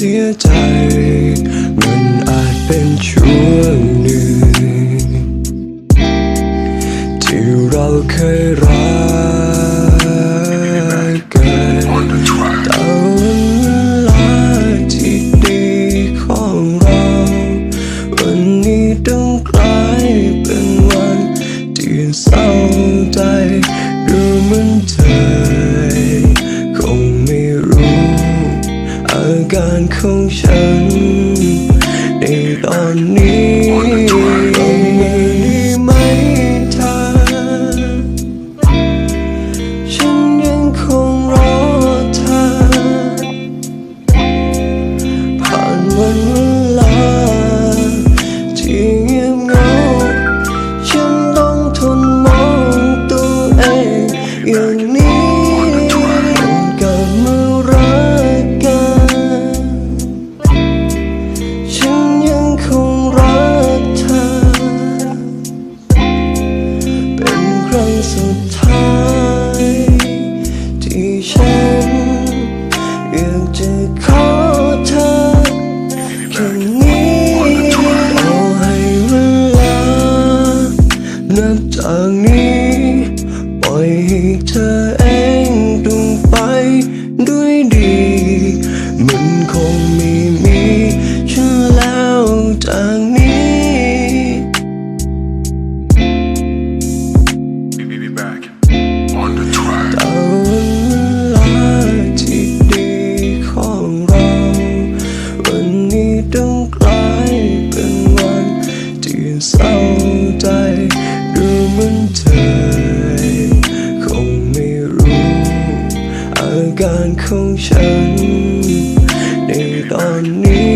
ใจ มันอาจเป็นช่วงหนึ่ง ที่เราเคยรักกันแต่วันเวลาที่ดีของเรา วันนี้ต้องกลายเป็นวันที่เศร้าใจดูเหมือนเธ การของฉัน ในตอนนี้ากนี้ปล่อยให้เธอเองต้องไปด้วยดี มันคงไม่มีฉันแล้วจากนี้ on the track. แต่วันเวลาที่ดีของเรา วันนี้ต้องกลายเป็นวันที่เศร้า การของฉัน ในตอนนี้